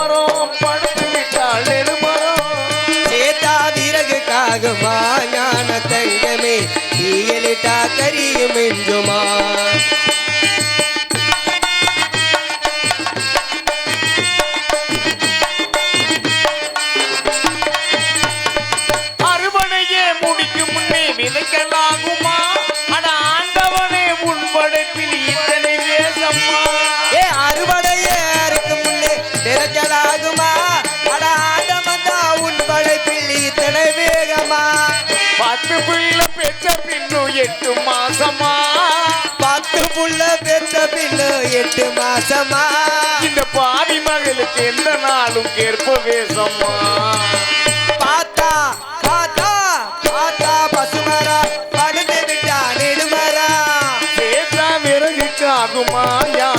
பசுமரம் படுத்து விட்டாள் நெடுமரம் சேத்தா விறகுக்காகுமா? ஞான தங்கமே தீயலிட்டா கரியும் என்றுமா? இத்தனை வேகமா. பத்து பிள்ளை பெற்ற பின்னும் எட்டு மாசமா. பத்து புள்ள பெற்ற பிள்ளை எட்டு மாசமா. இந்த பாவி மகளுக்கு எந்த நாளும் கேற்ப வேசம்மா பார்த்தா பார்த்தா பார்த்தா பசுமரா படுத்து விட்டா நெடுமரா. சேத்தா விறகுக்காகுமா யான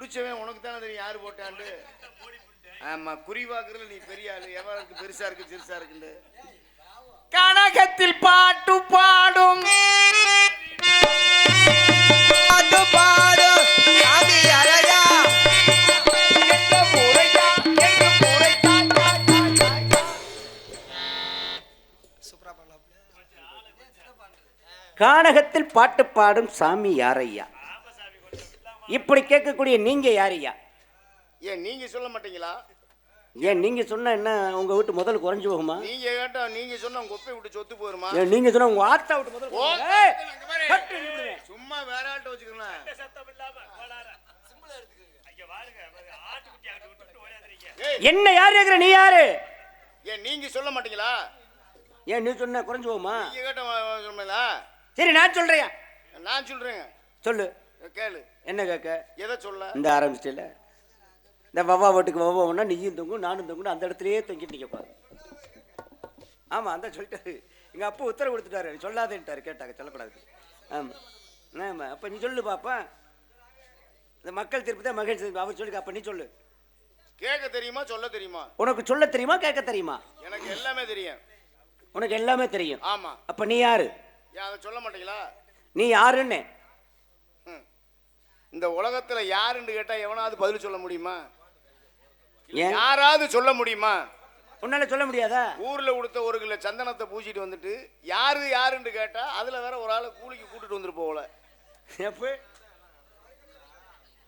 நீ குடிச்சவன் உனக்கு தானே தெரியும் யாரு போட்டாண்டு ஆமா குறி பாக்குறதுல நீ பெரிய ஆளு. எவருக்கு பெருசா இருக்கு சிறுசா இருக்குன்னு. கனகத்தில் பாட்டு பாடும். கானகத்தில் பாட்டு பாடும் சாமி யாரையா? இப்படி கேட்கக்கூடிய நீங்க யாரையா ஏன் நீங்க சொல்ல மாட்டீங்களா? ஏன் நீங்க சொன்னா என்ன உங்க வீட்டு முதல் குறைஞ்சு போகுமா? நீங்க கேட்டா நீங்க சொன்னா உங்க ஒப்பை விட்டு சொத்து போயிருமா? ஏன் நீங்க சொன்னா உங்க ஆத்தா விட்டு முதல். சும்மா வேற ஆள்கிட்ட வச்சுக்கலாம் ஏய், என்ன யார் கேக்குற நீ யாரு? ஏன் நீங்க சொல்ல மாட்டீங்களா? ஏன் நீ சொன்ன குறைஞ்சு போகுமா? நீங்க கேட்ட சொன்னீங்களா சரி நான் சொல்றேன் நான் சொல்றேங்க. சொல்லு. கேளு. என்ன கேட்க எதை சொல்ல? இந்த ஆரம்பிச்சிட்டல இந்த வவ்வா வீட்டுக்கு வவ்வா ஒன்றா நீயும் தொங்கும் நானும் தொங்கும் அந்த இடத்துலயே தொங்கிட்டு நிற்க பாரு. ஆமாம் அந்த சொல்லிட்டாரு. எங்கள் அப்பா உத்தரவு கொடுத்துட்டாரு. சொல்லாதேன்ட்டாரு. கேட்டாங்க சொல்லக்கூடாது. ஆமாம் ஆமாம் அப்போ நீ சொல்லு பாப்பா. இந்த மக்கள் திருப்பி தான் மகேஷ் திருப்பி அவர் சொல்லி அப்போ நீ சொல்லு. கேட்க தெரியுமா சொல்ல தெரியுமா? உனக்கு சொல்ல தெரியுமா கேட்க தெரியுமா? எனக்கு எல்லாமே தெரியும். உனக்கு எல்லாமே தெரியும். ஆமா. அப்போ நீ யாரு? அதை சொல்ல மாட்டீங்களா? நீ யாருன்னு. இந்த உலகத்துல யாருன்னு கேட்டா எவனாவது பதில் சொல்ல முடியுமா? யாராவது சொல்ல முடியுமா? உன்னால சொல்ல முடியாதா? ஊர்ல கொடுத்த ஒரு கிலோ சந்தனத்தை பூசிட்டு வந்துட்டு யாரு யாருன்னு கேட்டா அதுல வேற ஒரு ஆளை கூலிக்கு கூட்டிட்டு வந்துட்டு போகல.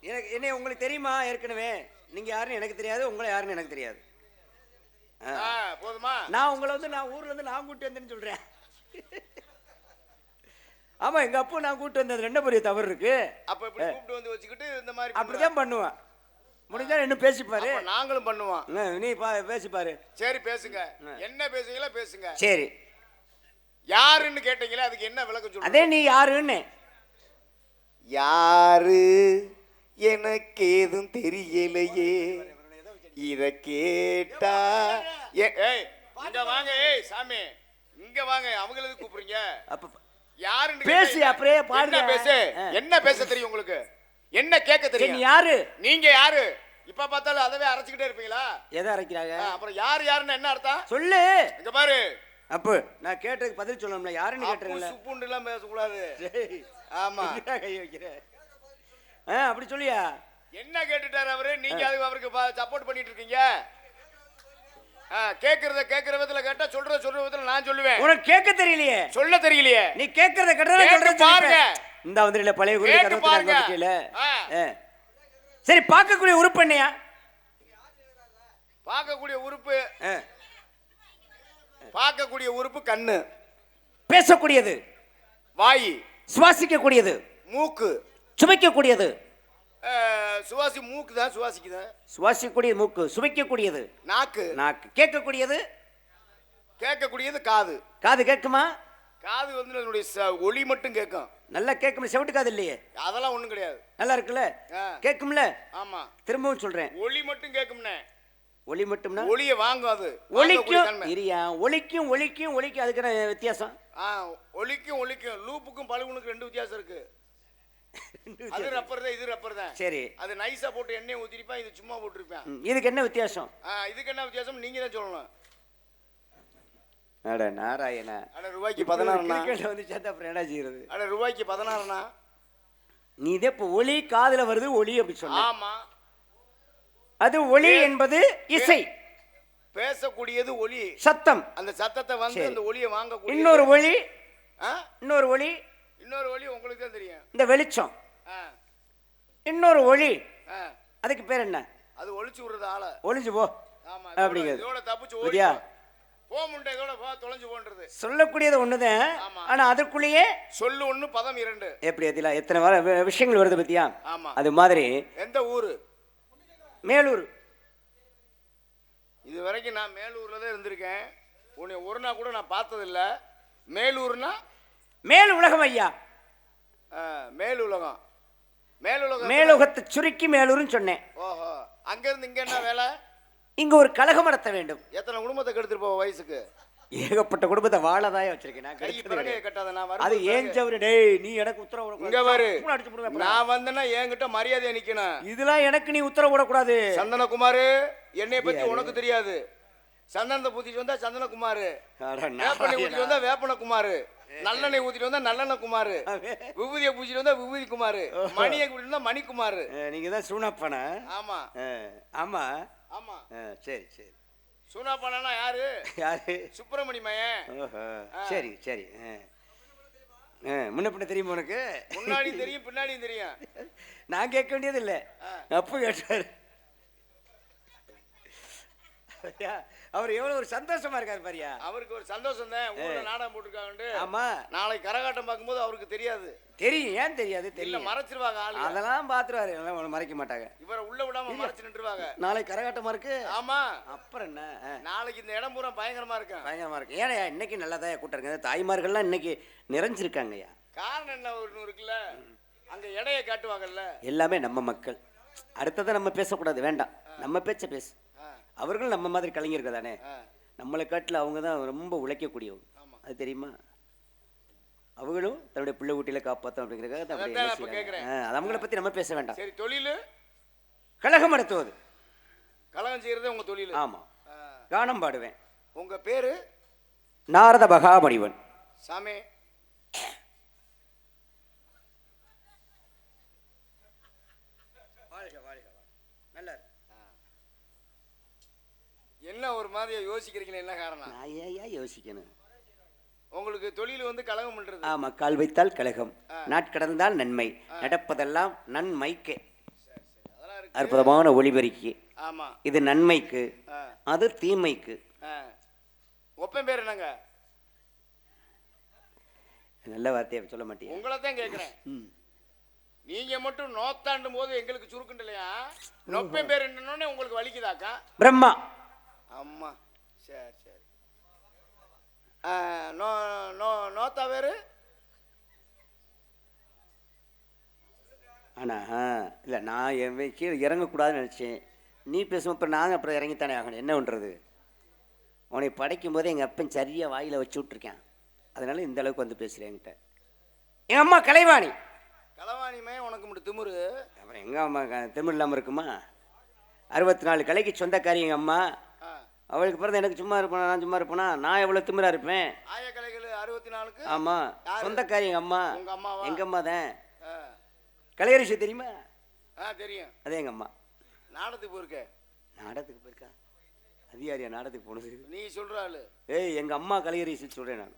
எனக்கு என்ன உங்களுக்கு தெரியுமா ஏற்கனவே? நீங்க யாருன்னு எனக்கு தெரியாது உங்களை யாருன்னு எனக்கு தெரியாது. போதுமா? நான் உங்களை வந்து நான் ஊர்ல இருந்து நான் கூட்டி வந்தேன்னு சொல்றேன். ஆமா எங்க அப்பா நான் கூட்டி வந்தது ரெண்டு பெரிய தவறு இருக்கு. அப்ப இப்படி கூப்பிட்டு வந்து வச்சுக்கிட்டு இந்த மாதிரி அப்படிதான் பண்ணுவேன்? முடிஞ்சா இன்னும் பேசிப்பாரு. நாங்களும் பண்ணுவோம். நீ பா பேசிப்பாரு. சரி பேசுங்க. என்ன பேசுங்களோ பேசுங்க. சரி. யாருன்னு கேட்டீங்களே? அதுக்கு என்ன விளக்கம் சொல்லுங்க. அதே நீ யாருன்னு. யாரு? எனக்கு ஏதும் தெரியலையே. இத கேட்டா ஏய் இங்க வாங்க ஏய் சாமி. இங்க வாங்க அவங்களுக்கு கூப்பிடுறீங்க? அப்ப யாருன்னு பேசு? அப்படியே பாடுங்க. பேசு. என்ன பேச தெரியும் உங்களுக்கு? என்ன கேட்க தெரியும்? யாரு? நீங்க யாரு? இப்ப பார்த்தாலும் அதவே அரைச்சுக்கிட்டே இருப்பீங்களா? எதை அரைக்கிறாங்க? அப்புறம் யார் யாருன்னு என்ன அர்த்தம்? சொல்லு. இங்க பாரு. அப்போ நான் கேட்டதுக்கு பதில் சொல்லணும்ல யாருன்னு கேட்டுருங்கள சுப்புண்டு எல்லாம் பேசக்கூடாது. ஆமா. கை வைக்கிற? ஆ அப்படி சொல்லியா? என்ன கேட்டுட்டாரு அவரு? நீங்க அதுக்கு அவருக்கு சப்போர்ட் பண்ணிட்டு இருக்கீங்க. கேக்குறத கேக்குற விதத்துல கேட்டா சொல்றத சொல்ற விதத்துல நான் சொல்லுவேன். உனக்கு கேட்க தெரியலையே. சொல்ல தெரியலையே. நீ கேட்கறத கேட்டா கேட்டு சொல்றேன் பாருங்க. இந்த வந்துடல பழைய குரு பாருங்க. சரி பார்க்கக்கூடிய உறுப்பு என்னையா? பார்க்கக்கூடிய உறுப்பு. பார்க்கக்கூடிய உறுப்பு கண்ணு. பேசக்கூடியது. வாய். சுவாசிக்கக்கூடியது. மூக்கு. சுவைக்கக்கூடியது. ஆ, சுவாசி மூக்கு தான் சுவாசிக்குதான் சுவாசிக்கக்கூடிய மூக்கு சுவைக்கக்கூடியது. நாக்கு. நாக்கு. கேட்கக்கூடியது? கேட்கக்கூடியது காது. காது கேட்குமா? காது வந்து அதனுடைய ஒலி மட்டும் கேட்கும். நல்லா கேட்கும் செவிட்டுக்காது இல்லையே? அதெல்லாம் ஒண்ணும் கிடையாது. நல்லா இருக்குல்ல. கேட்கும்ல? ஆமா. திரும்பவும் சொல்றேன். ஒளி மட்டும் கேட்கும்னே. ஒளி மட்டும்னா? ஒளிய வாங்கும் அது. தன்மை. இரியா ஒலிக்கும் ஒலிக்கும் ஒலிக்கும் அதுக்கு வித்தியாசம்? ஆ ஒலிக்கும் ஒலிக்கும் லூப்புக்கும் பழுகுனுக்கு ரெண்டு வித்தியாசம் இருக்கு. அது ரப்பர் தான் இது ரப்பர் தான். சரி. அது நைஸா போட்டு எண்ணெய் ஊத்திருப்பேன் இது சும்மா போட்டிருப்பேன். இதுக்கு என்ன வித்தியாசம்? இதுக்கு என்ன வித்தியாசம்? நீங்க தான் சொல்லணும். அட நாராயணா. அட ரூபாய்க்கு பதினாறுண்ணா வந்து சேர்த்து அப்புறம் என்ன செய்யறது? அட ரூபாய்க்கு பதினாறுண்ணா நீ இதே இப்போ ஒலி காதுல வருது ஒலி அப்படி சொன்ன. ஆமா. அது ஒலி என்பது இசை. பேசக்கூடியது ஒலி சத்தம். அந்த சத்தத்தை வந்து. அந்த ஒலியை வாங்கக்கூடிய இன்னொரு ஒலி ஆ? இன்னொரு ஒலி இன்னொரு ஒலி உங்களுக்கு தான் தெரியும். இந்த வெளிச்சம். இன்னொரு ஒளி. அதுக்கு பேர் என்ன? அது ஒளிச்சு விடுறது ஆள. ஒளிஞ்சு போ. அப்படிங்கிறது. இதோட தப்பிச்சு ஓடி புரியா? போ. முண்டை இதோட போ தொலைஞ்சு போன்றது. சொல்லக்கூடியது ஒண்ணுதான். ஆனா அதுக்குள்ளேயே சொல்லு ஒண்ணு பதம் இரண்டு. எப்படி அதில்? எத்தனை வர விஷயங்கள் வருது பத்தியா? ஆமா. அது மாதிரி. எந்த ஊரு? மேலூர். இது வரைக்கும் நான் மேலூர்ல தான் இருந்திருக்கேன். உன்னை ஒரு நாள் கூட நான் பார்த்ததில்ல. மேலூர்னா மேல் உலகம் ஐயா. ஆ, மேலுலகம் மேலுலகம் மேலுலகத்தை சுருக்கி மேலூர்னு சொன்னேன். ஓஹோ. அங்க இருந்து இங்க என்ன வேலை? இங்க ஒரு கழகம் நடத்த வேண்டும். எத்தனை குடும்பத்தை கெடுத்துட்டு போவ வயசுக்கு? ஏகப்பட்ட குடும்பத்தை வாழதாய வச்சிருக்கேன் அது ஏன் சவரு டேய் நீ எனக்கு உத்தரவு இங்க. பாரு. நான் வந்தேன்னா என்கிட்ட மரியாதையா நிக்கணும். இதெல்லாம் எனக்கு நீ உத்தரவு விடக்கூடாது சந்தனகுமார் என்னைய பத்தி உனக்கு தெரியாது. சந்தனத்தை பூத்திட்டு வந்தா சந்தனகுமார். வேப்பனை ஊத்திட்டு நாராயணா. வந்தா வேப்பன குமார் நல்லெண்ணெய் ஊத்திட்டு வந்தா நல்லெண்ணெய் குமார். விபூதியை பூச்சிட்டு வந்தா விபூதி குமார் மணியை கூட்டிட்டு வந்தா மணிக்குமார். அஹ், நீங்க தான் சூனாப்பானா. ஆமா. அஹ், ஆமா. சரி சரி. சூனாப்பானா யாரு? யாரு? சுப்பிரமணி மயன் சரி சரி. முன்ன பின்ன தெரியுமா உனக்கு? முன்னாடியும் தெரியும் பின்னாடியும் தெரியும். நான் கேட்க வேண்டியது இல்லை அப்போ கேட்டாரு. அவர் எவ்வளவு ஒரு சந்தோஷமா இருக்காரு பாரியா? அவருக்கு ஒரு சந்தோஷம் தான். ஊர்ல நாடகம் போட்டிருக்காங்கன்ட்டு ஆமா. நாளைக்கு கரகாட்டம் பார்க்கும்போது அவருக்கு தெரியாது. தெரியும். ஏன் தெரியாது? தெரியும். மறைச்சிருவாங்க ஆளு அதெல்லாம் பாத்துருவாரு. ஒண்ணும் மறைக்க மாட்டாங்க. இவரை உள்ள விடாம மறைச்சு நின்றுவாங்க நாளைக்கு கரகாட்டமா இருக்கு? ஆமா. அப்புறம் என்ன? நாளைக்கு இந்த இடம் பூரா பயங்கரமா இருக்கும் பயங்கரமா இருக்கு. ஏன்னா இன்னைக்கு நல்லா தான் கூட்டம் இருக்கு தாய்மார்கள்லாம் இன்னைக்கு நிறைஞ்சிருக்காங்கய்யா. காரணம் என்ன ஒண்ணு இருக்குல்ல? அங்க எடைய காட்டுவாங்கல்ல? எல்லாமே நம்ம மக்கள். அடுத்ததை நம்ம பேசக்கூடாது. வேண்டாம். நம்ம பேச்ச பேசு. அவர்களும் நம்ம மாதிரி கலைஞர்கள் தானே. நம்மளை காட்டில் அவங்க தான் ரொம்ப உழைக்கக்கூடியவங்க. அது தெரியுமா? அவங்களும் தன்னுடைய பிள்ளை குட்டியில காப்பாற்றும் அப்படிங்கிறதுக்காக அவங்கள பத்தி நம்ம பேச வேண்டாம். சரி தொழில்? கழகம் நடத்துவது. கலகம் செய்யறதே உங்க தொழில். ஆமா. கானம் பாடுவேன். உங்க பேரு? நாரத மகாமணிவன் சாமி நல்லா என்ன ஒரு மாதிரியா யோசிக்கிறீங்களே என்ன காரணம்? நான் ஏயா யோசிக்கணும்? உங்களுக்கு தொழில் வந்து கலகம் பண்றது. ஆமா கால் வைத்தால் கழகம் நாட்கடந்தால் நன்மை. நடப்பதெல்லாம் நன்மைக்கு. அற்புதமான ஒளிபெருக்கி. ஆமா. இது நன்மைக்கு. அது தீமைக்கு. ஒப்பன் பேர் என்னங்க? நல்ல வார்த்தையை சொல்ல மாட்டேன் உங்களை தான் கேக்குறேன். ம். நீங்க மட்டும் நோத்தாண்டும் போது எங்களுக்கு சுருக்குண்டு இல்லையா? நொப்பன் பேர் என்னன்னு உங்களுக்கு வலிக்குதாக்கா? பிரம்மா. அம்மா சரி சரி. நோ நோ நோத்தா பேரு? ஆனா இல்லை நான் என் கீழே இறங்கக்கூடாதுன்னு நினச்சேன். நீ பேசும் அப்புறம் நாங்கள் அப்புறம் இறங்கித்தானே ஆகணும். என்ன பண்ணுறது உன்னை படைக்கும் போது எங்கள் அப்பன் சரியாக வாயில் வச்சு விட்ருக்கேன் அதனால இந்த அளவுக்கு வந்து பேசுகிறேன் என்கிட்ட. எங்கள் அம்மா கலைவாணி. களவாணிமே உனக்கு மட்டும் திமிரு. அப்புறம் எங்கள் அம்மா திமிர் இல்லாமல் இருக்குமா? அறுபத்தி நாலு கலைக்கு சொந்தக்காரி எங்கள் அம்மா. அவளுக்கு பிறந்த எனக்கு சும்மா இருப்பேனா நான் சும்மா இருப்பேனா? நான் எவ்வளோ திமிரா இருப்பேன்? ஆயக்கலைகள் அறுபத்தி நாலுக்கு ஆமாம்? சொந்தக்காரி எங்கள் அம்மா. உங்க அம்மாவா? எங்கள் அம்மா தான். கலையரிசி தெரியுமா? ஆ தெரியும். அதே எங்கள் அம்மா. நாடத்துக்கு போயிருக்க? நாடகத்துக்கு போயிருக்கா? அது யாரியா நாடகத்துக்கு போனது? நீ சொல்ற ஆளு. ஏய் எங்கள் அம்மா கலையரிசி சொல்கிறேன் நான்.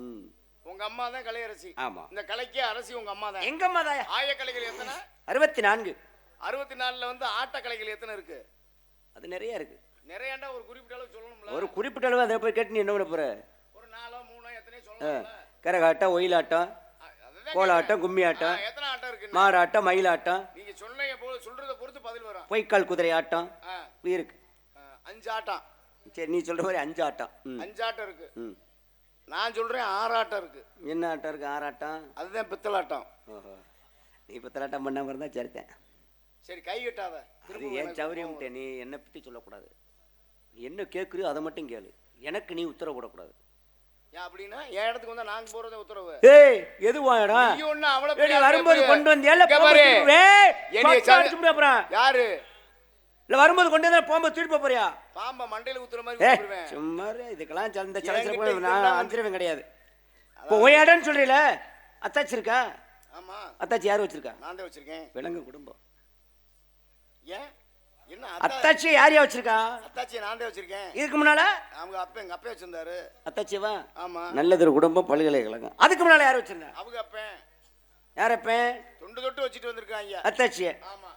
ம். உங்க அம்மா தான் கலையரசி. ஆமாம் இந்த கலைக்கே அரசி உங்க அம்மா தான். எங்கள் அம்மா தாயா ஆயக்கலைகள் எத்தனை? அறுபத்தி நான்கு. அறுபத்தி நாலுல வந்து ஆட்டக்கலைகள் எத்தனை இருக்கு? அது நிறைய இருக்கு. நிறையாண்டா ஒரு குறிப்பிட்ட அளவு சொல்லணும்ல. ஒரு குறிப்பிட்ட அளவு அதை போய் கேட்டு நீ என்ன பண்ண போற? ஒரு நாலோ மூணோ எத்தனையோ சொல்லணும்ல. கரகாட்டம் ஒயிலாட்டம் கோலாட்டம் கும்மி ஆட்டம் எத்தனை ஆட்டம் இருக்கு மாடாட்டம் மயிலாட்டம் நீங்க சொன்ன போ சொல்றத பொறுத்து பதில் வரும். பொய்க்கால் குதிரை ஆட்டம் இருக்கு. அஞ்சு ஆட்டம். சரி நீ சொல்ற மாதிரி அஞ்சு ஆட்டம். அஞ்சு ஆட்டம் இருக்கு. நான் சொல்றேன் ஆறாட்டம் இருக்கு. என்ன ஆட்டம் இருக்கு? ஆறாட்டம் அதுதான் பித்தலாட்டம். ஓஹோ. நீ பத்தலாட்டம் பண்ணாம இருந்தா சரித்தேன் சரி கை கட்டாத அது ஏன் சௌரியம் நீ என்னை பற்றி சொல்லக்கூடாது. என்ன கேட்குறியோ அதை மட்டும் கேளு. எனக்கு நீ உத்தரவு போடக்கூடாது. ஏன் அப்படின்னா என் இடத்துக்கு வந்தா நாங்க போறதே உத்தரவு. ஏய் எது வாடா நீ ஒண்ணு ஏய், நீ பெரிய வரும்போது. கொண்டு வந்தியால இங்க பாரு. என்னைய அப்புறம். யாரு? இல்ல வரும்போது கொண்டு வந்தா போகும்போது திருப்பி போறியா? பாம்ப மண்டையில ஊத்துற மாதிரி சும்மா இதுக்கெல்லாம் ச- இந்த என்கிட்ட சலச்சில போய் நான் அஞ்சிருவேன் கிடையாது. இப்போ இடம்னு சொல்றீல அத்தாச்சி இருக்கா? ஆமா. அத்தாச்சி யார் வச்சிருக்கா? நான் தான் வச்சிருக்கேன். விலங்கு குடும்பம். அத்தாச்சி யார் யா வச்சிருக்கா? அத்தாச்சியை நான் வச்சிருக்கேன். இதுக்கு முன்னால? அவங்க அப்பா எங்க அப்பா வச்சிருந்தாரு. அத்தாச்சிவா? ஆமா. நல்லதொரு குடும்பம் பல்கலைக்கழகம் அதுக்கு முன்னால யார் வச்சிருந்தா? அவங்க அப்பன் யார் அப்பேன் தொண்டு தொட்டு வச்சுட்டு வந்திருக்காங்க. அத்தாச்சிய ஆமா.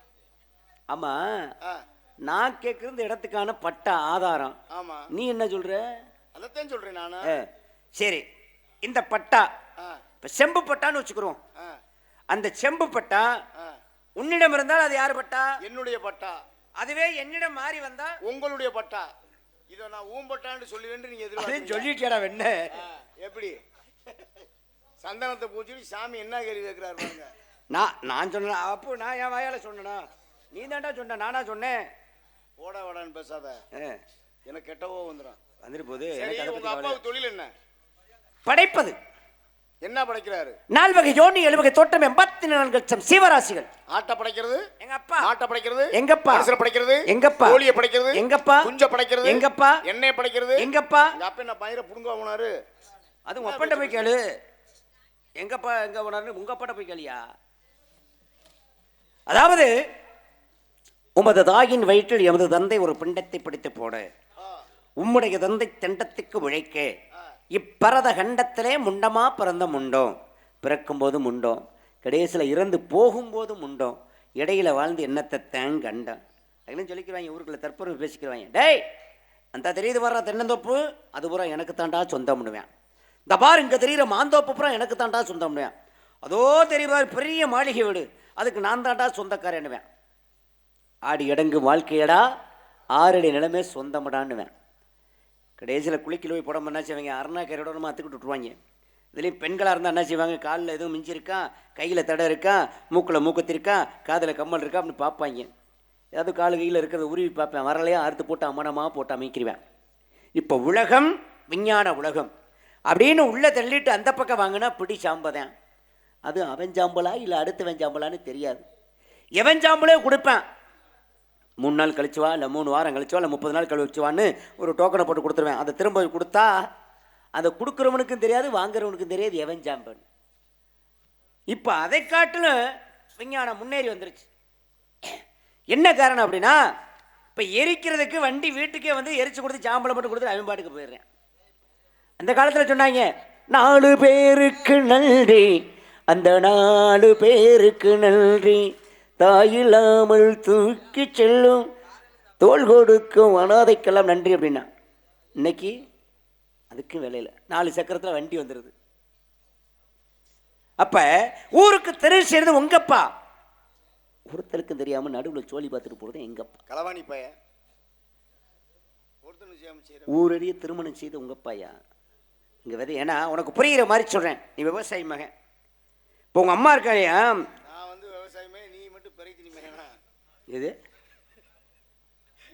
ஆமா. நான் கேட்குற இந்த இடத்துக்கான பட்ட ஆதாரம். ஆமா. நீ என்ன சொல்ற? அதைத்தான் சொல்றேன் நானு. சரி. இந்த பட்டா இப்போ செம்பு பட்டான்னு வச்சுக்கிறோம். அந்த செம்பு பட்டா உன்னிடம் இருந்தால் அது யார் பட்டா? என்னுடைய பட்டா. அதுவே என்னிடம் மாறி வந்தா உங்களுடைய பட்டா. இதை நான் ஊம்பட்டான்னு சொல்லுவேன் நீங்க அப்படின்னு எதிர்பார்த்தீங்க சொல்லிட்டேடா வெண்ண. எப்படி? சந்தனத்தை பூச்சி சாமி என்ன கேள்வி கேட்கிறாரு பாருங்க. நான் நான் சொன்னேன்? அப்போ நான் என் வாயால சொன்னேனா? நீ தான்டா சொன்ன நானா சொன்னேன். ஓட வாடான்னு பேசாத. எனக்கு கெட்டவோ வந்துடும் வந்துட்டு போகுது எனக்கு அதை உங்க பத்தி கவலை. அப்பாவுக்கு தொழில் என்ன. படைப்பது. என்ன படைக்கிறாரு? நால்வகை யோனி எழுவகை தோட்டம் எண்பத்தி நான்கு லட்சம் சீவராசிகள். ஆட்டை படைக்கிறது? எங்க அப்பா மாட்டை படைக்கிறது? எங்கப்பா? மனுஷனை படைக்கிறது? எங்கப்பா? கோழியை படைக்கிறது? எங்கப்பா? குஞ்ச படைக்கிறது? எங்கப்பா? எண்ணெயை படைக்கிறது? எங்கப்பா? எங்க அப்பா என்ன பயிரை புடுங்க போனாரு? அது உங்க அப்பாட்ட போய் கேளு. எங்கப்பா எங்க போனாரு உங்க அப்பாட்ட போய் கேளியா? அதாவது உமது தாயின் வயிற்றில் எமது தந்தை ஒரு பிண்டத்தை பிடித்து போட. உம்முடைய தந்தை தெண்டத்துக்கு உழைக்க. இப்பரத கண்டத்திலே முண்டமாக பிறந்த முண்டோம் பிறக்கும்போது முண்டோம் கடைசியில் இறந்து போகும்போது முண்டோம் இடையில வாழ்ந்து என்னத்தை தேங் கண்டம்? அப்படின்னு சொல்லிக்கிறாங்க ஊருக்குள்ள தற்பொருள் பேசிக்கிறாங்க டேய் அந்த தெரியுது வர்ற தென்னந்தோப்பு? அது பூரா எனக்கு தாண்டா சொந்தம் பண்ணுவேன் இந்த பார் இங்கே தெரிகிற மாந்தோப்பு பூரா எனக்கு தாண்டா சொந்தம் பண்ணுவேன் அதோ தெரியுவார் பெரிய மாளிகை வீடு. அதுக்கு நான் தாண்டா சொந்தக்காரன்னுவேன். ஆடி இடங்கு வாழ்க்கையடா ஆறடி நிலமே சொந்தமடான்னுவேன். கடைசியில் குளிக்கில் போய் போடாமல் என்ன செய்வாங்க அருணா கரையோட நம்ம அத்துக்கிட்டு விட்ருவாங்க இதுலேயும் பெண்களாக இருந்தால் என்ன செய்வாங்க? காலில் எதுவும் மிஞ்சி இருக்கா கையில் தடை இருக்கா? மூக்கில் மூக்கத்து இருக்கா காதில் கம்மல் இருக்கா? அப்படின்னு பார்ப்பாங்க. ஏதாவது காலு கையில் இருக்கிறத உருவி பார்ப்பேன். வரலையா? அறுத்து போட்டு அமனமாக போட்டு அமைக்கிருவேன். இப்போ உலகம் விஞ்ஞான உலகம். அப்படின்னு உள்ளே தள்ளிட்டு அந்த பக்கம் வாங்கினா பிடி சாம்பதான். அது அவன் சாம்பலா இல்லை அடுத்தவன் சாம்பலான்னு தெரியாது. எவன் சாம்பலே கொடுப்பேன். மூணு நாள் கழிச்சுவா இல்லை மூணு வாரம் கழிச்சுவா இல்லை முப்பது நாள் கழிச்சுவான்னு ஒரு டோக்கனை போட்டு கொடுத்துருவேன். அதை திரும்ப கொடுத்தா அதை கொடுக்குறவனுக்கும் தெரியாது வாங்குறவனுக்கும் தெரியாது எவன் ஜாம்பன் இப்போ அதை காட்டிலும் விஞ்ஞானம் முன்னேறி வந்துருச்சு. என்ன காரணம் அப்படின்னா இப்போ எரிக்கிறதுக்கு வண்டி வீட்டுக்கே வந்து எரிச்சு கொடுத்து சாம்பலை மட்டும் கொடுத்து அவன் பாட்டுக்கு போயிடுறேன். அந்த காலத்தில் சொன்னாங்க நாலு பேருக்கு நன்றி அந்த நாலு பேருக்கு நன்றி. தாயில்லாமல் தூக்கி செல்லும். தோள் கொடுக்கும் அனாதைக்கெல்லாம் நன்றி அப்படின்னா இன்னைக்கு அதுக்கும் வேலையில் நாலு சக்கரத்தில் வண்டி வந்துடுது அப்ப ஊருக்கு தெரு செய்யறது உங்கப்பா ஒருத்தருக்கும் தெரியாம நடுவில் சோழி பார்த்துட்டு போறது எங்கப்பா களவாணி பைய ஊரடிய திருமணம் செய்த உங்கப்பாயா இங்க விதை ஏன்னா உனக்கு புரிகிற மாதிரி சொல்றேன். நீ விவசாயி மகன். இப்போ உங்க அம்மா இருக்காயா நான் வந்து விவசாயமே நீ மட்டும் பெருக்கி நீ மேனா எது?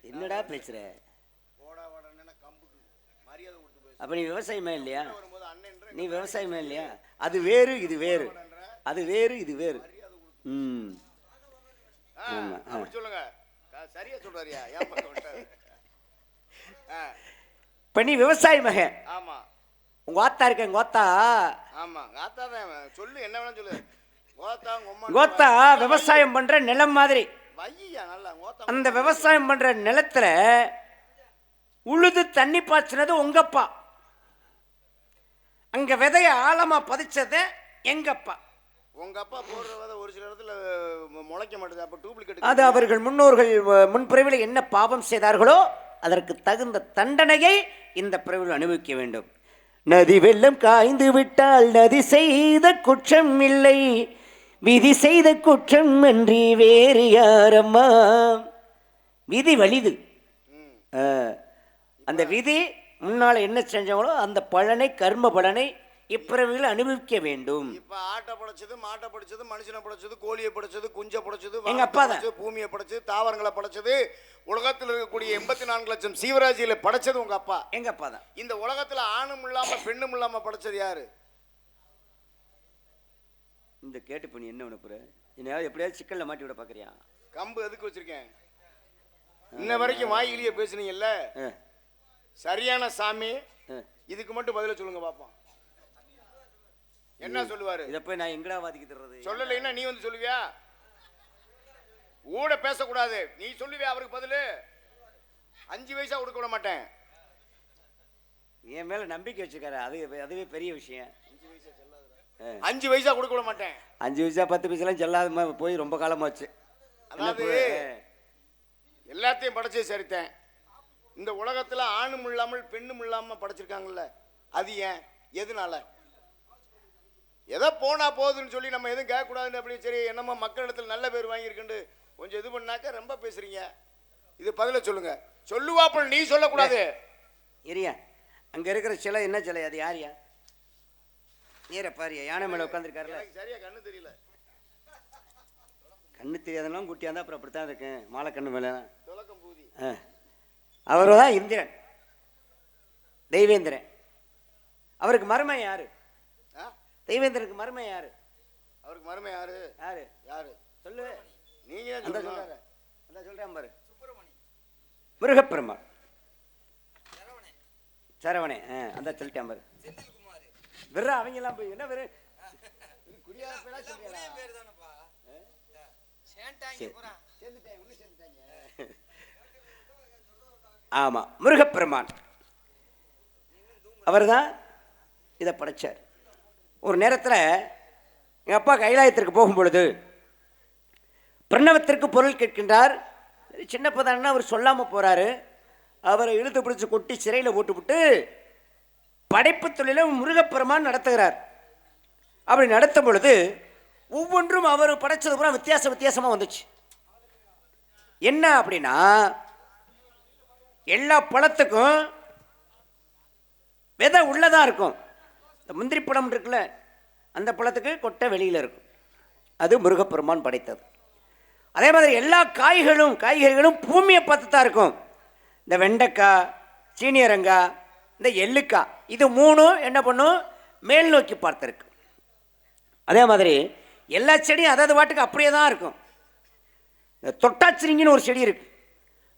என்னடா பேசுற? ஓடா வாடன்னு கம்புட்டு மரியாதை கொடுத்து பேசு. அப்ப நீ விவசாயமே இல்லையா? நீ விவசாயமே இல்லையா? அது வேறு இது வேறு. அது வேறு இது வேறு. ம். சொல்லுங்க. சரியா சொல்றாரியா? இப்போ நீ விவசாயி மகன். ஆமா. உங்க ஆத்தா இருக்க? எங்க ஆத்தா? ஆமா. ஆத்தா தான் சொல்லு என்ன வேணா சொல்லு. கோத்தா கோத்தா விவசாயம் பண்ற நிலம் மாதிரி. அந்த விவசாயம் பண்ற நிலத்துல உழுது தண்ணி பாய்ச்சினது உங்கப்பா. அங்க விதைய ஆழமா பதிச்சது எங்கப்பா. உங்க அப்பா போடுற விதை ஒரு சில இடத்துல முளைக்க மாட்டேது. அப்ப டூப்ளிகேட் அது அவர்கள் முன்னோர்கள் முன்பிறவில என்ன பாவம் செய்தார்களோ அதற்கு தகுந்த தண்டனையை இந்த பிறவில் அனுபவிக்க வேண்டும். நதி வெள்ளம் காய்ந்து விட்டால் நதி செய்த குற்றம் இல்லை. விதி செய்த குற்றம் அன்றி வேறு யாரம்மா? விதி வலிது. அந்த விதி முன்னால் என்ன செஞ்சாங்களோ அந்த பலனை கர்ம பலனை இப்பிறவியில் அனுபவிக்க வேண்டும். இப்ப ஆட்டை படைச்சது மாட்டை படைச்சது மனுஷனை படைச்சது கோழியை படைச்சது குஞ்சை படைச்சது எங்க அப்பா தான். பூமியை படைச்சது தாவரங்களை படைச்சது உலகத்தில் இருக்கக்கூடிய எண்பத்தி நான்கு லட்சம் சீவராசியில படைச்சது உங்க அப்பா. எங்கள் அப்பா தான். இந்த உலகத்துல ஆணும் இல்லாம பெண்ணும் இல்லாம படைச்சது யாரு? இந்த கேட்டு பண்ணி என்ன உனப்புற என்னையாவது எப்படியாவது சிக்கலில் மாட்டி விட பார்க்குறியா கம்பு எதுக்கு வச்சிருக்கேன்? இன்ன வரைக்கும் வாயிலேயே பேசுனீங்கல்ல? சரியான சாமி. இதுக்கு மட்டும் பதில சொல்லுங்க பாப்போம். என்ன சொல்லுவாரு? இதை போய் நான் எங்கடா வாதிக்க தர்றது? சொல்லலைன்னா நீ வந்து சொல்லுவியா? ஊட பேசக்கூடாது. நீ சொல்லுவியா அவருக்கு பதிலு? அஞ்சு வயசா கொடுக்க விட மாட்டேன். என் மேலே நம்பிக்கை வச்சுக்காரு அது அதுவே பெரிய விஷயம். ஆ. அஞ்சு வயசா கொடுக்க விட மாட்டேன். அஞ்சு பைசா பத்து பைசாலாம் செல்லாத போய் ரொம்ப காலமாச்சு அதாவது எல்லாத்தையும் படைச்சே சரித்தேன். இந்த உலகத்துல ஆணும் இல்லாமல் பெண்ணும் இல்லாம படைச்சிருக்காங்கல்ல அது ஏன்? எதனால? எதோ போனா போகுதுன்னு சொல்லி நம்ம எதுவும் கேட்கக்கூடாதுன்னு அப்படி சரி என்னமோ மக்களிடத்தில் நல்ல பேர் வாங்கியிருக்குண்டு கொஞ்சம் இது பண்ணாக்க ரொம்ப பேசுறீங்க. இது பதில சொல்லுங்க. சொல்லுவாப்பல் நீ சொல்லக்கூடாது. இரியா அங்கே இருக்கிற சிலை என்ன சிலை? அது யாரியா நேர பாரியா யானை மேலே உட்காந்துருக்காருல சரியா கண்ணு தெரியல. கண்ணு தெரியாதெல்லாம் குட்டியாக இருந்தால் அப்புறம் அப்படித்தான் இருக்கேன். மாலை கண்ணு மேலே. துலக்கம் பூதி. அவர் தான் இந்திரன். தெய்வேந்திரன். அவருக்கு மருமை யாரு? தெய்வேந்திரனுக்கு மருமை யாரு? அவருக்கு மருமை யாரு? யாரு? யாரு? சொல்லு. நீங்க தான் அந்த. சொல்றாரு அந்த சொல்றேன் பாரு. முருகப்பெருமாள். சரவணே அந்த சொல்லிட்டேன் பாரு. வெறும் அவங்க எல்லாம் போய் என்ன வெறு குடியாரப்பெல்லாம் சொல்றியாடா? ஆமா முருகப்பெருமான். அவர்தான் இதை படைச்சார். ஒரு நேரத்தில் எங்கள் அப்பா கைலாயத்திற்கு போகும் பொழுது பிரணவத்திற்கு பொருள் கேட்கின்றார். சின்ன பதான்னா அவர் சொல்லாமல் போகிறாரு அவரை இழுத்து பிடிச்சி கொட்டி சிறையில் போட்டுவிட்டு படைப்பு தொழிலை முருகப்பெருமான் நடத்துகிறார். அப்படி நடத்தும் பொழுது ஒவ்வொன்றும் அவர் படைச்சது பூரா வித்தியாச வித்தியாசமாக வந்துச்சு. என்ன அப்படின்னா எல்லா பழத்துக்கும் விதை உள்ளதாக இருக்கும். இந்த முந்திரி பழம் இருக்குல்ல அந்த பழத்துக்கு கொட்டை வெளியில் இருக்கும். அது முருகப்பெருமான் படைத்தது. அதே மாதிரி எல்லா காய்களும் காய்கறிகளும் பூமியை பார்த்து தான் இருக்கும். இந்த வெண்டைக்காய் சீனியரங்காய் இந்த எள்ளுக்காய் இது மூணும் என்ன பண்ணும் மேல் நோக்கி பார்த்துருக்கு. அதே மாதிரி எல்லா செடியும் அதாவது பாட்டுக்கு அப்படியே தான் இருக்கும். இந்த தொட்டாச்சிரிங்கின்னு ஒரு செடி இருக்கு.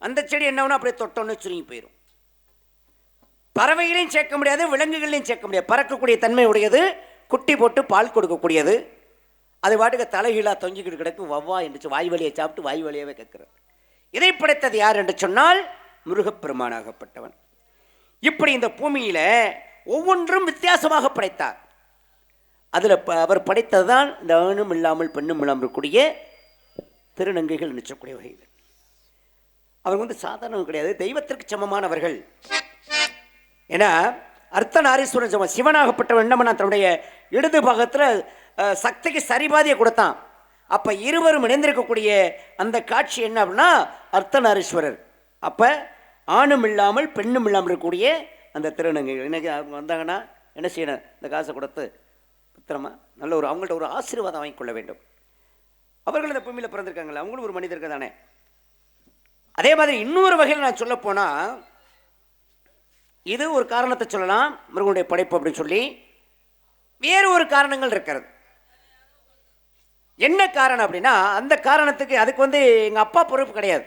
அந்த செடி என்ன அப்படியே தொட்டோன்னு சுருங்கி போயிடும் பறவைகளையும் சேர்க்க முடியாது விலங்குகளையும் சேர்க்க முடியாது. பறக்கக்கூடிய தன்மை உடையது குட்டி போட்டு பால் கொடுக்கக்கூடியது. அது பாட்டுக்கு தலைகீழாக தொங்கிக்கிட்டு கிடக்கும் வவ்வா என்று வாய் வழியை சாப்பிட்டு வாய் வழியாகவே கேட்குறது. இதை படைத்தது யார் என்று சொன்னால் முருகப்பெருமானாகப்பட்டவன் இப்படி இந்த பூமியில ஒவ்வொன்றும் வித்தியாசமாக படைத்தார். அதில் அவர் படைத்தது தான் இந்த ஆணும் இல்லாமல் பெண்ணும் இல்லாமல் இருக்கக்கூடிய திருநங்கைகள் நிச்சக்கூடிய வகைகள் அவங்க வந்து சாதாரணம் கிடையாது. தெய்வத்திற்கு சமமானவர்கள். ஏன்னா அர்த்தநாரீஸ்வரன் சம சிவனாகப்பட்டவன் என்ன பண்ணான்? தன்னுடைய இடது பாகத்தில் சக்திக்கு சரிபாதியை கொடுத்தான். அப்போ இருவரும் இணைந்திருக்கக்கூடிய அந்த காட்சி என்ன அப்படின்னா அர்த்தநாரீஸ்வரர். அப்போ ஆணும் இல்லாமல் பெண்ணும் இல்லாமல் இருக்கக்கூடிய அந்த திருநங்கைகள். இன்றைக்கி அவங்க வந்தாங்கன்னா என்ன செய்யணும்? இந்த காசை கொடுத்து புத்திரமா நல்ல ஒரு அவங்கள்ட்ட ஒரு ஆசீர்வாதம் வாங்கி கொள்ள வேண்டும். அவர்கள் இந்த பூமியில் பிறந்திருக்காங்களே அவங்களும் ஒரு மனிதர்கள் தானே. அதே மாதிரி இன்னொரு வகையில் நான் சொல்ல போனால் இது ஒரு காரணத்தை சொல்லலாம் முருகனுடைய படைப்பு அப்படின்னு சொல்லி வேறு ஒரு காரணங்கள் இருக்கிறது. என்ன காரணம் அப்படின்னா அந்த காரணத்துக்கு அதுக்கு வந்து எங்கள் அப்பா பொறுப்பு கிடையாது.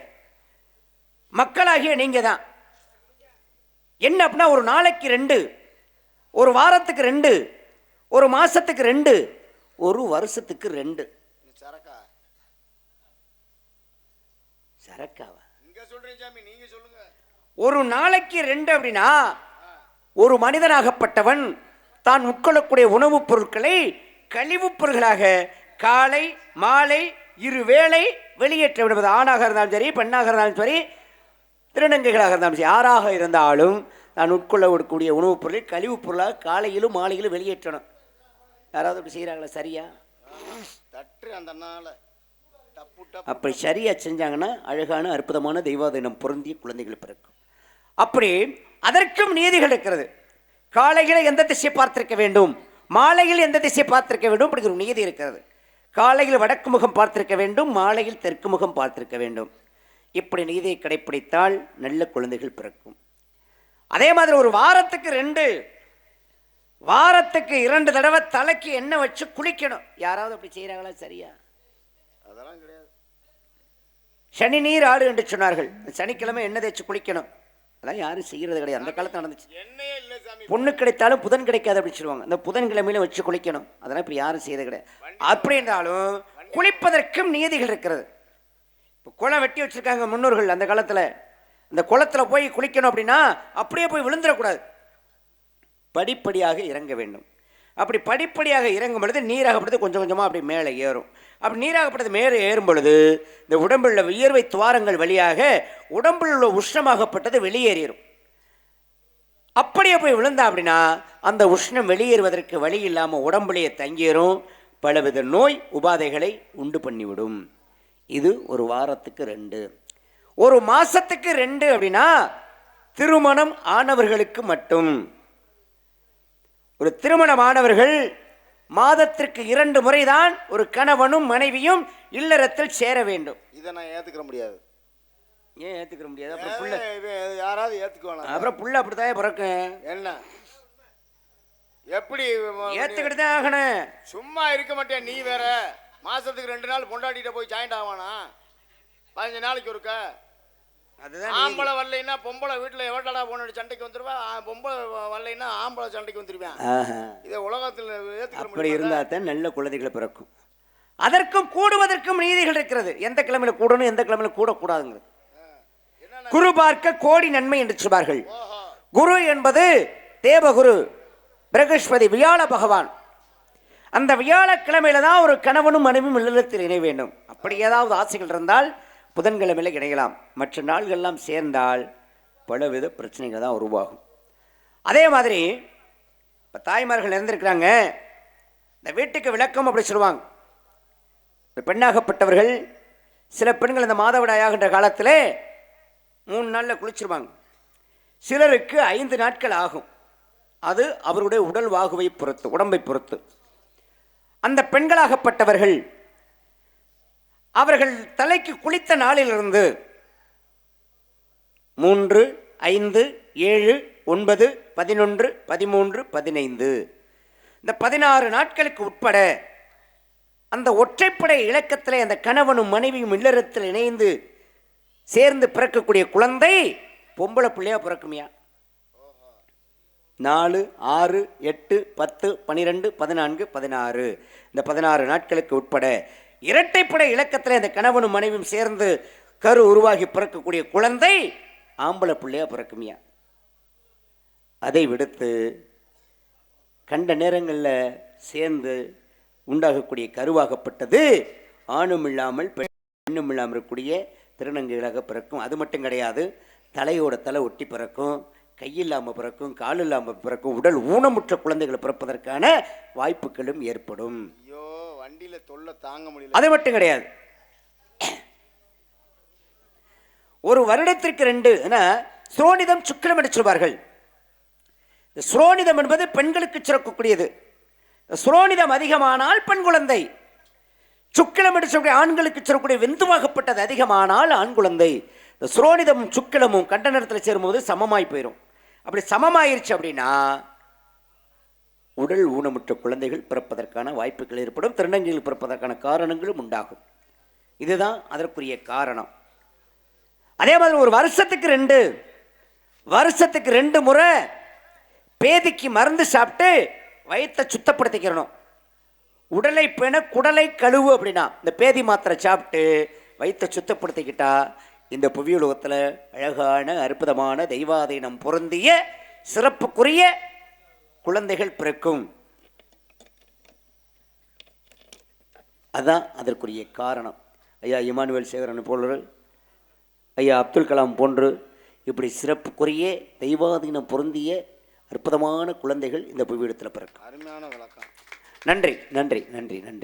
மக்களாகிய நீங்கள் தான் என்ன அப்படின்னா ஒரு நாளைக்கு ரெண்டு ஒரு வாரத்துக்கு ரெண்டு ஒரு மாசத்துக்கு ரெண்டு ஒரு வருஷத்துக்கு ரெண்டு. சரக்கா. சரக்காவா? ஒரு நாளைக்கு ரெண்டு அப்படின்னா ஒரு மனிதனாகப்பட்டவன் தான் உட்கொள்ளக்கூடிய உணவுப் பொருட்களை கழிவுப் பொருட்களாக காலை மாலை இரு வேளை வெளியேற்ற விடுவது ஆணாக இருந்தாலும் சரி பெண்ணாக இருந்தாலும் சரி திருநங்கைகளாக இருந்தாலும் சரி யாராக இருந்தாலும் தான் உட்கொள்ளக்கூடிய உணவுப் பொருளை கழிவுப் பொருளாக காலையிலும் மாலையிலும் வெளியேற்றணும். யாராவது அப்படி செய்கிறாங்களா சரியா? தட்டு அந்த நாள. அப்படி சரியா செஞ்சாங்கன்னா அழகான அற்புதமான தெய்வாதீனம் பொருந்திய குழந்தைகள் பிறக்கும். அப்படி அதற்கும் நீதிகள் இருக்கிறது காலையில் எந்த திசை பார்த்திருக்க வேண்டும்? மாலையில் எந்த திசை பார்த்திருக்க வேண்டும்? அப்படிங்கிற ஒரு நீதி இருக்கிறது. காலையில் வடக்கு முகம் பார்த்திருக்க வேண்டும் மாலையில் தெற்கு முகம் பார்த்திருக்க வேண்டும். இப்படி நீதியை கடைப்பிடித்தால் நல்ல குழந்தைகள் பிறக்கும். அதே மாதிரி ஒரு வாரத்துக்கு ரெண்டு வாரத்துக்கு இரண்டு தடவை தலைக்கு எண்ணெய் வச்சு குளிக்கணும். யாராவது அப்படி செய்கிறாங்களா சரியா? அதெல்லாம் கிடையாது. சனி நீர் ஆடு என்று சொன்னார்கள். சனிக்கிழமை எண்ணெய் தேய்ச்சி குளிக்கணும். அதெல்லாம் யாரும் செய்கிறது கிடையாது. அந்த காலத்தில் நடந்துச்சு. பொண்ணு கிடைத்தாலும் புதன் கிடைக்காது அப்படின்னு சொல்லுவாங்க. அந்த புதன் கிழமையில வச்சு குளிக்கணும். அதெல்லாம் இப்போ யாரும் செய்யறது கிடையாது. அப்படி இருந்தாலும் குளிப்பதற்கும் நீதிகள் இருக்கிறது. இப்போ குளம் வெட்டி வச்சுருக்காங்க முன்னோர்கள் அந்த காலத்தில். அந்த குளத்தில் போய் குளிக்கணும் அப்படின்னா அப்படியே போய் விழுந்துடக்கூடாது. படிப்படியாக இறங்க வேண்டும். அப்படி படிப்படியாக இறங்கும் பொழுது நீராகப்படுது கொஞ்சம் கொஞ்சமாக அப்படி மேலே ஏறும். அப்படி நீராகப்பட்டது மேலே ஏறும் பொழுது இந்த உடம்பில் உள்ள வியர்வை துவாரங்கள் வழியாக உடம்பில் உள்ள உஷ்ணமாகப்பட்டது வெளியேறிடும் அப்படியே போய் விழுந்தா அப்படின்னா அந்த உஷ்ணம் வெளியேறுவதற்கு வழி இல்லாமல் உடம்புலேயே தங்கிடும் பலவித நோய் உபாதைகளை உண்டு பண்ணிவிடும். இது ஒரு வாரத்துக்கு ரெண்டு. ஒரு மாசத்துக்கு ரெண்டு அப்படின்னா திருமணம் ஆனவர்களுக்கு மட்டும். ஒரு திருமணமானவர்கள் மாதத்திற்கு இரண்டு முறைதான் ஒரு கணவனும் மனைவியும் இல்லறத்தில் சேர வேண்டும். இதை நான் ஏத்துக்கிற முடியாது. ஏன் ஏத்துக்கிற முடியாது? அப்புறம் புள்ள. யாராவது ஏத்துக்குவானா அப்புறம் புள்ள அப்படித்தான் பிறக்கும்? என்ன? எப்படி ம- ஏத்துக்கிட்டு தான் ஆகணும். சும்மா இருக்க மாட்டேன் நீ வேற. மாசத்துக்கு ரெண்டு நாள் பொண்டாட்டிட்ட போய் ஜாயிண்ட் ஆவானா? பதினஞ்சு நாளைக்கு ஒருக்க? அதுதான் ஆம்பளை வரலைன்னா பொம்பளை வீட்டில் எவ்வளோடா போன சண்டைக்கு வந்துருவா? ஆ, பொம்பளை வரலைன்னா ஆம்பளை சண்டைக்கு வந்துருவேன். ஆஹா. இதை உலகத்தில் அப்படி இருந்தால் தான் நல்ல குழந்தைகளை பிறக்கும். அதற்கும் கூடுவதற்கும் நீதிகள் இருக்கிறது. எந்த கிழமையில கூடணும் எந்த கிழமையில கூடக்கூடாதுங்கிறது. குரு பார்க்க கோடி நன்மை என்று சொல்வார்கள். குரு என்பது தேவகுரு பிரகஸ்பதி வியாழ பகவான். அந்த வியாழக்கிழமையில தான் ஒரு கணவனும் மனைவியும் இல்லத்தில் இணை வேண்டும். அப்படி ஏதாவது ஆசைகள் இருந்தால் புதன்கிழமையில் இணையலாம். மற்ற நாள்கள்லாம் சேர்ந்தால் பலவித பிரச்சனைகள் தான் உருவாகும். அதே மாதிரி இப்போ தாய்மார்கள் இருந்திருக்கிறாங்க இந்த வீட்டுக்கு விளக்கம் அப்படி சொல்லுவாங்க. இந்த பெண்ணாகப்பட்டவர்கள் சில பெண்கள் இந்த மாதவிடாயாகின்ற காலத்தில் மூணு நாளில் குளிச்சிருவாங்க. சிலருக்கு ஐந்து நாட்கள் ஆகும். அது அவருடைய உடல் வாகுவை பொறுத்து உடம்பை பொறுத்து. அந்த பெண்களாகப்பட்டவர்கள் அவர்கள் தலைக்கு குளித்த நாளிலிருந்து மூன்று ஐந்து ஏழு ஒன்பது பதினொன்று பதிமூன்று பதினைந்து. இந்த பதினாறு நாட்களுக்கு உட்பட அந்த ஒற்றைப்படை இலக்கத்திலே அந்த கணவனும் மனைவியும் இல்லறத்தில் இணைந்து சேர்ந்து பிறக்கக்கூடிய குழந்தை பொம்பளை பிள்ளையா பிறக்குமியா? நாலு ஆறு எட்டு பத்து பன்னிரெண்டு பதினான்கு பதினாறு. இந்த பதினாறு நாட்களுக்கு உட்பட இரட்டைப்படை இலக்கத்தில் இந்த கணவனும் மனைவியும் சேர்ந்து கரு உருவாகி பிறக்கக்கூடிய குழந்தை ஆம்பளை பிள்ளையாக பிறக்குமியா? அதை விடுத்து கண்ட நேரங்களில் சேர்ந்து உண்டாகக்கூடிய கருவாகப்பட்டது ஆணும் இல்லாமல் பெண்ணும் இல்லாமல் இருக்கக்கூடிய திருநங்கைகளாக பிறக்கும். அது மட்டும் கிடையாது தலையோட தலை ஒட்டி பிறக்கும். கையில்லாமல் பிறக்கும் கால் இல்லாமல் பிறக்கும் உடல் ஊனமுற்ற குழந்தைகள் பிறப்பதற்கான வாய்ப்புகளும் ஏற்படும். ஐயோ வண்டியில தொல்லை தாங்க முடியல. அது மட்டும் கிடையாது. ஒரு வருடத்திற்கு ரெண்டு என சுரோனிதம் சுக்கிரம் என்று சொல்வார்கள். சுரோனிதம் என்பது பெண்களுக்கு சிறக்கக்கூடியது. சுரோனிதம் அதிகமானால் பெண் குழந்தை. சுக்கிலம் என்று சொல்லக்கூடிய ஆண்களுக்கு சிறக்கக்கூடிய வெந்துவாகப்பட்டது அதிகமானால் ஆண் குழந்தை. இந்த சுரோனிதமும் சுக்கிலமும் கண்ட நேரத்தில் சேரும்போது சமமாய் போயிடும் அப்படி சமமாயிருச்சு அப்படின்னா உடல் ஊனமுற்ற குழந்தைகள் பிறப்பதற்கான வாய்ப்புகள் ஏற்படும் திருநங்கைகள் பிறப்பதற்கான காரணங்களும் உண்டாகும். இதுதான் அதற்குரிய காரணம். அதே மாதிரி ஒரு வருஷத்துக்கு ரெண்டு வருஷத்துக்கு ரெண்டு முறை பேதிக்கு மருந்து சாப்பிட்டு வயிற்றை சுத்தப்படுத்திக்கிறணும். உடலை பெண குடலை கழுவு அப்படின்னா இந்த பேதி மாத்திரை சாப்பிட்டு வயிற்றை சுத்தப்படுத்திக்கிட்டா இந்த புவியுலகத்தில் அழகான அற்புதமான தெய்வாதீனம் பொருந்திய சிறப்புக்குரிய குழந்தைகள் பிறக்கும். அதான் அதற்குரிய காரணம். ஐயா இமானுவேல் சேகரன் போன்று ஐயா அப்துல் கலாம் போன்று இப்படி சிறப்புக்குரிய தெய்வாதீனம் பொருந்திய அற்புதமான குழந்தைகள் இந்த புவியிடத்தில் பிறக்கும். அருமையான விளக்கம். நன்றி நன்றி நன்றி நன்றி.